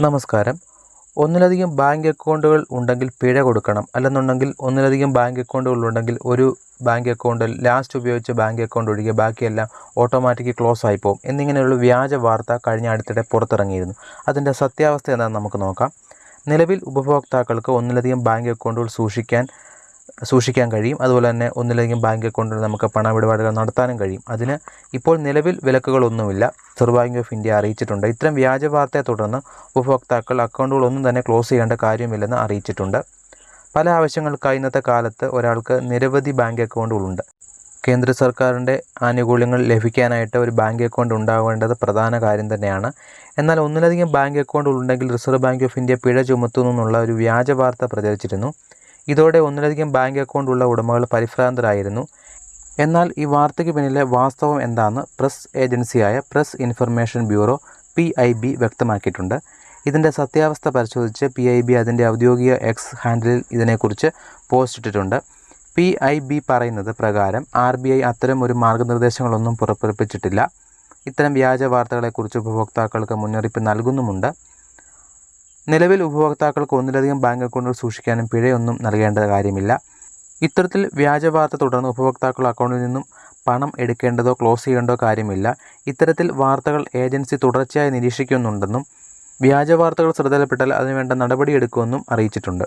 നമസ്കാരം. ഒന്നിലധികം ബാങ്ക് അക്കൗണ്ടുകൾ ഉണ്ടെങ്കിൽ പിഴ കൊടുക്കണം. അല്ലെന്നുണ്ടെങ്കിൽ ഒന്നിലധികം ബാങ്ക് അക്കൗണ്ടുകൾ ഉണ്ടെങ്കിൽ ഒരു ബാങ്ക് അക്കൗണ്ടിൽ ലാസ്റ്റ് ഉപയോഗിച്ച ബാങ്ക് അക്കൗണ്ട് ഒഴികെ ബാക്കിയെല്ലാം ഓട്ടോമാറ്റിക് ക്ലോസ് ആയി പോകും. എന്നിങ്ങനെയുള്ള വ്യാജ വാർത്ത കഴിഞ്ഞ അടുത്തിടെ പുറത്തിറങ്ങിയിരുന്നു. അതിന്റെ സത്യാവസ്ഥ എന്താണെന്ന് നമുക്ക് നോക്കാം. നിലവിൽ ഉപഭോക്താക്കൾക്ക് ഒന്നിലധികം ബാങ്ക് അക്കൗണ്ടുകൾ സൂക്ഷിക്കാൻ സൂക്ഷിക്കാൻ കഴിയും. അതുപോലെ തന്നെ ഒന്നിലധികം ബാങ്ക് അക്കൗണ്ടിൽ നമുക്ക് പണമിടപാടുകൾ നടത്താനും കഴിയും. അതിന് ഇപ്പോൾ നിലവിൽ വിലക്കുകളൊന്നുമില്ല. റിസർവ് ബാങ്ക് ഓഫ് ഇന്ത്യ അറിയിച്ചിട്ടുണ്ട്. ഇത്തരം വ്യാജ വാർത്തയെ തുടർന്ന് ഉപഭോക്താക്കൾ അക്കൗണ്ടുകളൊന്നും തന്നെ ക്ലോസ് ചെയ്യേണ്ട കാര്യമില്ലെന്ന് അറിയിച്ചിട്ടുണ്ട്. പല ആവശ്യങ്ങൾക്കായി ഇന്നത്തെ കാലത്ത് ഒരാൾക്ക് നിരവധി ബാങ്ക് അക്കൗണ്ടുകളുണ്ട്. കേന്ദ്ര സർക്കാരിന്റെ ആനുകൂല്യങ്ങൾ ലഭിക്കാനായിട്ട് ഒരു ബാങ്ക് അക്കൗണ്ട് ഉണ്ടാവേണ്ടത് പ്രധാന കാര്യം തന്നെയാണ്. എന്നാൽ ഒന്നിലധികം ബാങ്ക് അക്കൗണ്ടുകൾ ഉണ്ടെങ്കിൽ റിസർവ് ബാങ്ക് ഓഫ് ഇന്ത്യ പിഴ ചുമത്തുന്നു എന്നുള്ള ഒരു വ്യാജ വാർത്ത പ്രചരിച്ചിരുന്നു. ഇതോടെ ഒന്നിലധികം ബാങ്ക് അക്കൗണ്ട് ഉള്ള ഉടമകൾ പരിഭ്രാന്തരായിരുന്നു. എന്നാൽ ഈ വാർത്തയ്ക്ക് പിന്നിലെ വാസ്തവം എന്താണെന്ന് പ്രസ് ഏജൻസിയായ Press Information Bureau P I B വ്യക്തമാക്കിയിട്ടുണ്ട്. ഇതിന്റെ സത്യാവസ്ഥ പരിശോധിച്ച് പി ഐ ബി അതിന്റെ ഔദ്യോഗിക എക്സ് ഹാൻഡിലിൽ ഇതിനെക്കുറിച്ച് പോസ്റ്റ് ഇട്ടിട്ടുണ്ട്. പി ഐ ബി പറയുന്നത് പ്രകാരം ആർ ബി ഐ അത്തരം ഒരു മാർഗനിർദ്ദേശങ്ങളൊന്നും പുറപ്പെടുവിച്ചിട്ടില്ല. ഇത്തരം വ്യാജ വാർത്തകളെക്കുറിച്ച് ഉപഭോക്താക്കൾക്ക് മുന്നറിയിപ്പ് നൽകുന്നുമുണ്ട്. നിലവിൽ ഉപഭോക്താക്കൾക്ക് ഒന്നിലധികം ബാങ്ക് അക്കൗണ്ടുകൾ സൂക്ഷിക്കാനും പിഴയൊന്നും നൽകേണ്ട കാര്യമില്ല. ഇത്തരത്തിൽ വ്യാജ വാർത്ത തുടർന്ന് ഉപഭോക്താക്കൾ അക്കൗണ്ടിൽ നിന്നും പണം എടുക്കേണ്ടതോ ക്ലോസ് ചെയ്യേണ്ടതോ കാര്യമില്ല. ഇത്തരത്തിൽ വാർത്തകൾ ഏജൻസി തുടർച്ചയായി നിരീക്ഷിക്കുന്നുണ്ടെന്നും വ്യാജ വാർത്തകൾ ശ്രദ്ധയിൽപ്പെട്ടാൽ അതിനുവേണ്ട നടപടിയെടുക്കുമെന്നും അറിയിച്ചിട്ടുണ്ട്.